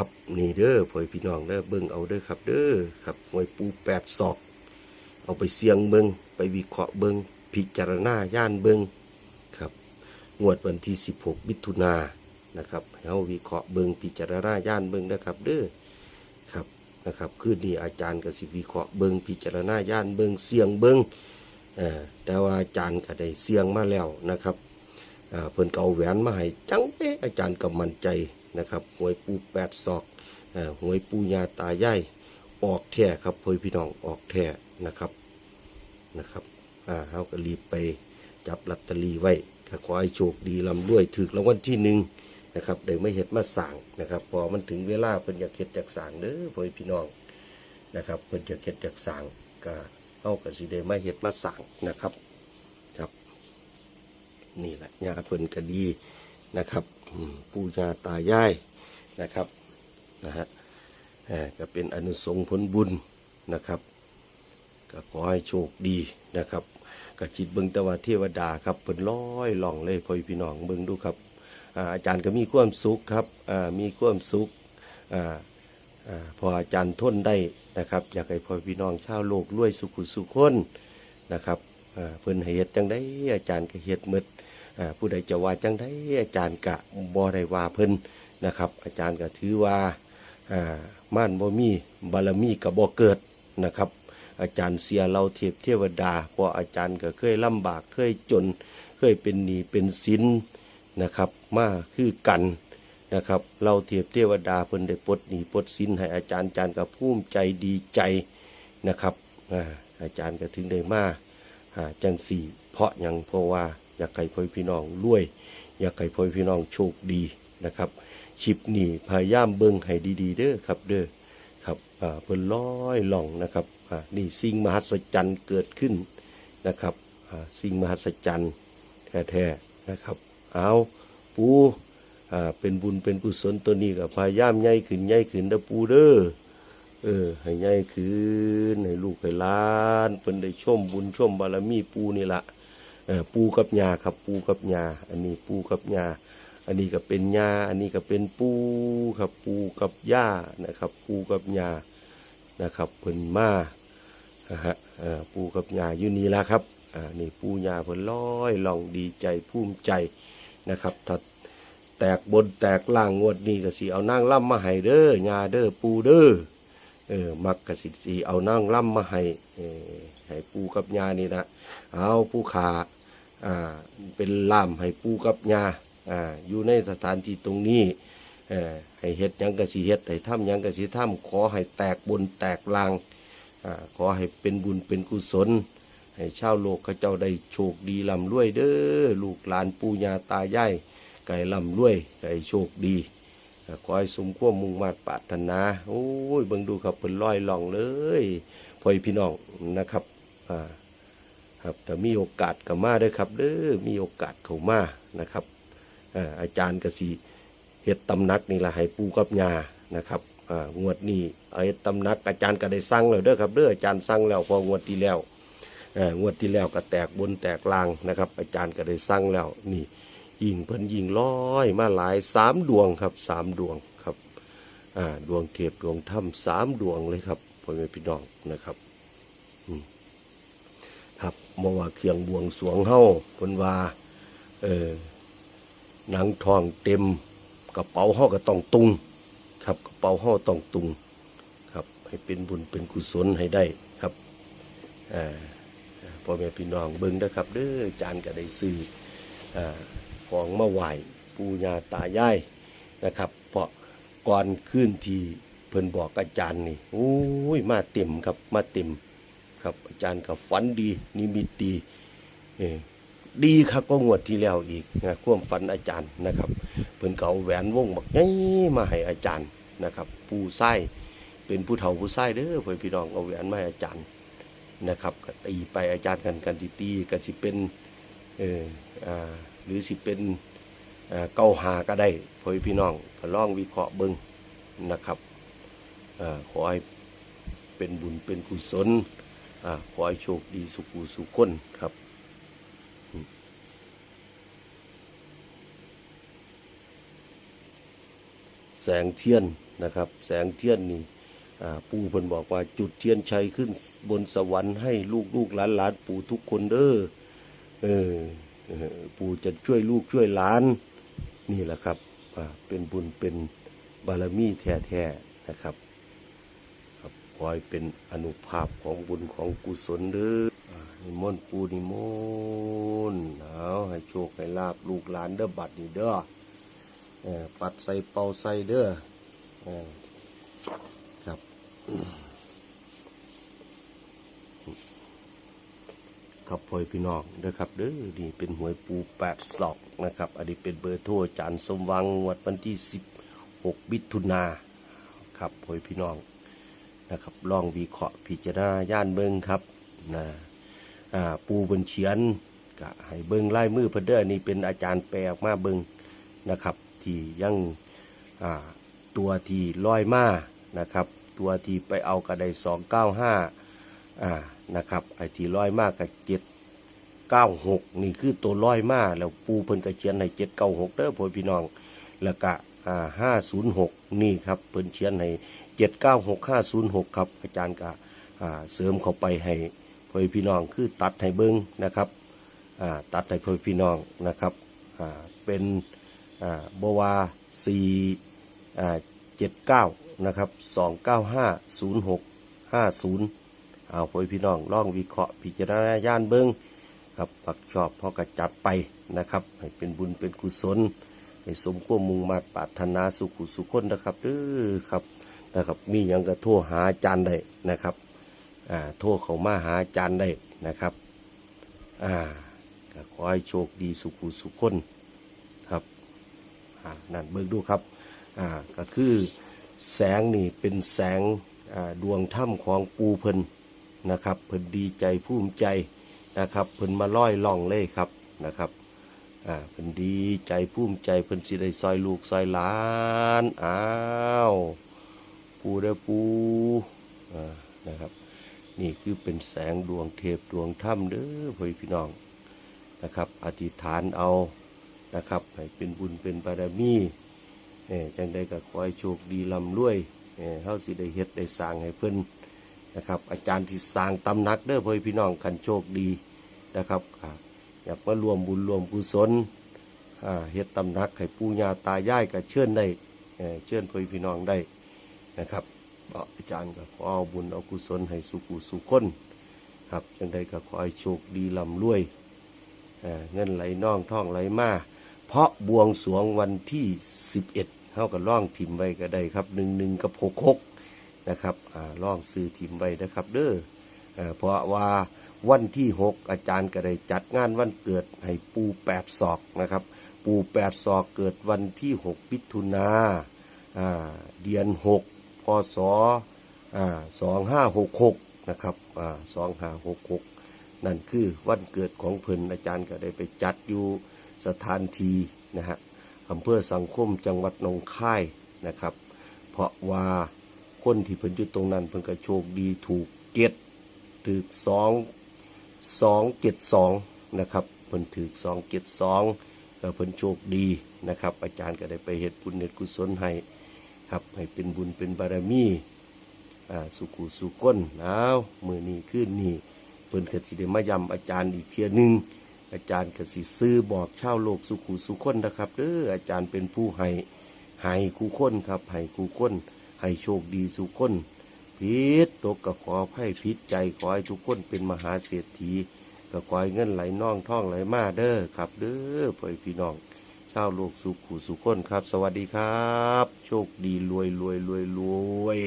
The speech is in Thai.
ครับนี่เด้อพ่อพี่น้องเด้อเบิ่งเอาเด้อครับเด้อครับหวยปูแปดศอก เอาไปเสียงเบิงไปวิเคราะห์เบิงพิจารณาย่านเบิงครับงวดวันที่ 16 มิถุนานะครับให้เฮาวิเคราะห์เบิงพิจารณาย่านเบิงนะครับเด้อครับนะครับคืนนี้อาจารย์ก็สิวิเคราะห์เบิงพิจารณาย่านเบิงเสียงเบิงเอ่อแต่ว่าอาจารย์ก็ได้เสียงมาแล้วนะครับเพิ่นก็เอาแหวนมาให้จังเอ๊ะอาจารย์ก็มั่นใจ นะครับหวยปูแปดศอกเอ่อหวยปูยาตายายออกแท้ครับพ่อพี่น้องออกแท้นะครับนะครับอ่าเฮาก็รีบไปจับลอตเตอรี่ไว้ก็ขอให้โชคดีลำด้วยถึกรางวัลที่หนึ่งนะครับได้ไม่เห็ดมาสั่งนะครับ พอมันถึงเวลาเพิ่นอยากเฮ็ดจากสั่งเด้อพ่อพี่น้องนะครับเพิ่นอยากเฮ็ดจากสั่งก็เฮาก็สิได้มาเฮ็ดมาสั่งนะครับครับ นี่แหละญาเพิ่นก็ดี นะครับปู่ย่าตายายนะครับนะฮะก็เป็นอนุสงผลบุญนะครับก็ขอให้โชคดีนะครับกจิตเบิงตะวันเทวดาครับเปิดร้อยล่องเลยพ่อพี่น้องเบิงดูครับอาจารย์ก็มีความสุขครับมีความสุขพออาจารย์ทนได้นะครับ อยากให้พ่อพี่น้องชาวโลกรวยสุขุสุขคนนะครับเพิ่นให้เฮ็ดจังได้อาจารย์ก็เฮ็ดหมด ผู้ใดจะว่าจังได้อาจารย์กะบ่ได้ว่าเพิ่นนะครับ อาจารย์ก็ถือว่าอ่าม่านบ่มีบารมีก็บ่เกิดนะครับ อาจารย์เสียเราเทพเทวดาเพราะอาจารย์ก็เคยลำบากเคยจน เคยเป็นหนี้เป็นสินนะครับมาคือกันนะครับเราเทพเทวดาเพิ่นได้ปลดหนี้ปลดสินให้อาจารย์อาจารย์ก็ภูมิใจดีใจนะครับอาจารย์ก็ถึงได้มาจังสี่ เพราะยังเพราะว่า อยากให้พ่อพี่น้องรวย อยากให้พ่อพี่น้องโชคดีนะครับคลิปนี้พยายามเบิ่งให้ดีๆ เด้อครับเด้อครับอ่าเพิ่นร้อยล่องนะครับอ่านี่สิ่งมหัศจรรย์เกิดขึ้นนะครับอ่าสิ่งมหัศจรรย์แท้ๆนะครับเอาปูอ่าเป็นบุญเป็นกุศลตัวนี้ก็พยายามใหญ่ขึ้นใหญ่ขึ้นเด้อปูเด้อเออให้ใหญ่ขึ้นให้ลูกให้ล้านเพิ่นได้ชมบุญชมบารมีปูนี่ละ ปูกับยาครับปูกับยาอันนี้ปูกับยาอันนี้ก็เป็นยาอันนี้ก็เป็นปูครับปูกับหญ้านะครับปูกับหญานะครับเพิ่นมาฮะปูกับหญ้าอยู่นี่ละครับอ่านี่ปูหญ้าเพิ่นร้อยลองดีใจภูมิใจนะครับถ้าแตกบนแตกล่างงวดนี้ก็สิเอานั่งล่ำมาให้เด้อหญ้าเด้อปูเด้อเออมักกสิสิเอานั่งล่ำมาให้ให้ปูกับหญานี่นะเอาปูขา อ่าเป็นล่ามให้ปูกับหญ้าอ่าอยู่ในสถานที่ตรงนี้เอ่อให้เฮ็ดหยังกะสิเฮ็ดให้ทำหยังกะสิทำขอให้แตกบนแตกลางอ่าขอให้เป็นบุญเป็นกุศล ให้ชาวโลกเขาเจ้าได้โชคดีร่ำรวยเด้อลูกหลานปู่ย่าตายายไก่ร่ำรวยไก่โชคดีขอให้สมความมุ่งมา่ปรารถนาโอ้ยเบิ่งดูครับเพิ่นลอยล่องเลยพ่อพี่น้องนะครับอ่า ครับแต่มีโอกาสก็มาด้อครับเด้อมีโอกาสเข้ามานะครับอาจารย์กสีเฮ็ดตำนักนี่ละให้ปูกับยานะครับงวดนี้เฮ็ดตำนักอาจารย์ก็ได้สั่งแล้วเด้อครับเด้ออาจารย์สั่งแล้วพองวดที่แล้วงวดที่แล้วก็แตกบนแตกลางนะครับ อาจารย์ก็ได้สั่งแล้วนี่ยิงเพิ่นยิงร้อยมาหลายสามดวงครับสามดวงครับดวงเทพดวงถ้ำสามดวงเลยครับพ่อแม่พี่น้องนะครับ อืม บเมื่ว่าเครื่องบวงสวงเฮาเพิ่นว่าเออหนังทองเต็มกระเป๋าห่อก็ต้องตุงครับกระเป๋าห่อต้องตุงครับให้เป็นบุญเป็นกุศลให้ได้ครับอ่าพ่อแม่พี่น้องเบิ่งนะครับเด้อจานก็ได้ซื้ออ่าของมาไหว้ปู่ย่าตายายนะครับเพราะก่อนขึ้นที่เพิ่นบอกอาจารย์นี่โอ้ยมาเต็มครับมาเต็ม ครับ อาจารย์ก็ฝันดี นิมิตดีดีครับก็งวดที่แล้วอีกนะควมฝันอาจารย์นะครับเพิ่นก็เอาแหวนวงบักไงมาให้อาจารย์นะครับ ผู้ไส้เป็นผู้เฒ่าผู้ไส้เด้อเพื่อพี่น้องเอาแหวนมาให้อาจารย์นะครับก็ตีไปอาจารย์กันกันที่ตีก็สิเป็นเอออ่าหรือสิเป็นเก้าหาก็ได้เพื่อพี่น้องก็ลองวิเคราะห์เบิ่งนะครับอขอให้เป็นบุญเป็นกุศล ขอให้โชคดีสุขุสุขคนครับแสงเทียนนะครับ แสงเทียนนี่ปู่เพิ่นบอกว่าจุดเทียนชัยขึ้นบนสวรรค์ให้ลูกลูกหลานหลานปู่ทุกคนเด้อเออปู่จะช่วยลูกช่วยหลาน นี่แหละครับเป็นบุญเป็นบารมีแท้ๆนะครับ ขอให้เป็นอนุภาพของบุญของกุศลเด้อนิมนต์ปูนิมนต์เอาให้โชคให้ลาบลูกหลานเด้อบัดนี้เด้อเออปัดใส่เป่าใส่เด้อเออครับครับพ่อยพี่น้องเด้อครับเด้อนี่เป็นหวยปูแปดศอกนะครับ อันนี้เป็นเบอร์โทรจารย์สมวังงวดวันที่ 16มิถุนาครับพ่อยพี่น้อง นะครับลองวิเคราะห์พิจารณาย่านเบิงครับนะปูบนเฉียนก็ให้เบิงไลายมือเพิ่นเด้อนี่เป็นอาจารย์แปลออกมาเบิงนะครับ ที่ยังอ่าตัวที่ลอยมานะครับ ตัวที่ไปเอากระไดสองเก้าห้าอ่านะครับไอที่ลอยมากกับเจ็ดเก้าหกนี่คือตัวลอยมาแล้วปูเพิ่นกระเชียนให้เจ็ดเก้าหกเด้อพ่อพี่น้องแล้วก็ห้าศูนย์หกนี่ครับเพิ่นเชียนให้ เจ็ดเก้าหกห้าศูนย์หกครับ อาจารย์ก็เสริมเข้าไปให้พ่อพี่น้องคือตัดให้เบิ้งนะครับตัดให้พ่อพี่น้องนะครับเป็นบวาสี่เจ็ดเก้านะครับสองเก้าห้าศูนย์หกห้าศูนย์เอาพ่อพี่น้องลองวิเคราะห์พิจารณาญาณเบิ้งครับปักชอบพอกระจัดไปนะครับ ให้เป็นบุญเป็นกุศล ให้สมควมมุ่งมาปรารถนาสุขุสุขคนนะครับเด้อครับ นะครับ มีหยังก็โทรหาอาจารย์ได้นะครับอ่าโทรเขามาหาอาจารย์ได้นะครับอ่าก็ขอให้โชคดีสุขุสุขคนครับอ่านั่นเบิกดูครับอ่าก็คือแสงนี่เป็นแสงอ่าดวงถ้ำของปูเพิ่นนะครับเพิ่นดีใจภูมิใจนะครับเพิ่นมาล่อยล่องเลยครับนะครับอ่าเพิ่นดีใจภูมิใจเพิ่นสิได้ซอยลูกซอยหลานอ้าว ปูเด้อปูอ่านะครับ นี่คือเป็นแสงดวงเทพดวงถ้ำเด้อพ่อพี่น้องนะครับ อธิษฐานเอานะครับให้เป็นบุญเป็นบารมีเอ่ยจังได้ก็ขอให้โชคดีลำรวยเอ่ยเฮาสิได้เฮ็ดได้สร้างให้เพิ่นนะครับ อาจารย์ที่สร้างตำหนักเด้อพ่อพี่น้องคันโชคดีนะครับอยากมารวมบุญรวมกุศลอ่าเฮ็ดตำหนักให้ปู่ย่าตายายก็เชิญได้เอ่อเชิญพ่อพี่น้องได้ นะครับก็อาจารย์ก็ขอเอาบุญเอากุศลให้สุขุสุขคนครับจังใดก็ขอให้โชคดีลำรวยเเงินไหลน่องท่องไหลมาเพราะบวงสรวงวันที่ 11เท่ากับล่องถิ่มไว้ก็ได้ครับหนึ่งหนึ่งกับหกหกนะครับอ่าล่องซื้อถิ่มไว้นะครับ เด้อเพราะว่าวันที่ 6 อาจารย์ก็ได้จัดงานวันเกิดให้ปูแปดศอกนะครับ ปูแปดศอกเกิดวันที่6มิถุนาอ่าเดือน6 พศสองห้าหกหกนะครับสองห้าหกหกนั่นคือวันเกิดของเพิ่นอาจารย์ก็ได้ไปจัดอยู่สถานทีนะฮะอำเภอสังคมจังหวัดหนองคายนะครับ เพราะว่าคนที่เพิ่นอยู่ตรงนั้นเพิ่นก็โชคดีถูกเก็ดถือสองสองเจ็ดสองนะครับเพิ่นถือสองเจ็ดสองแล้วเพิ่นโชคดีนะครับ อาจารย์ก็ได้ไปเหตุบุญเหตุกุศลให้ ครับให้เป็นบุญเป็นบารมีสุขุสุก้นเอามือนี้ขึ้นนี่เพิ่นกสิได้มายำอาจารย์อีกเทียหนึงอาจารย์กสิซื้อบอกชาวโลกสุขุสุคนนะครับเด้ออาจารย์เป็นผู้ให้ให้คู่คนครับให้คู่คนให้โชคดีสุคนพิษตกกับขอให้พิษใจขอให้ทุกคนเป็นมหาเศรษฐีก็ขอให้เงินไหลน่องท่องไหลมาเด้อครับเด้อพ่อพี่น้อง เศร้าลกสุขูสุขคนครับ สวัสดีครับ โชคดีรวยรวยรวยรวย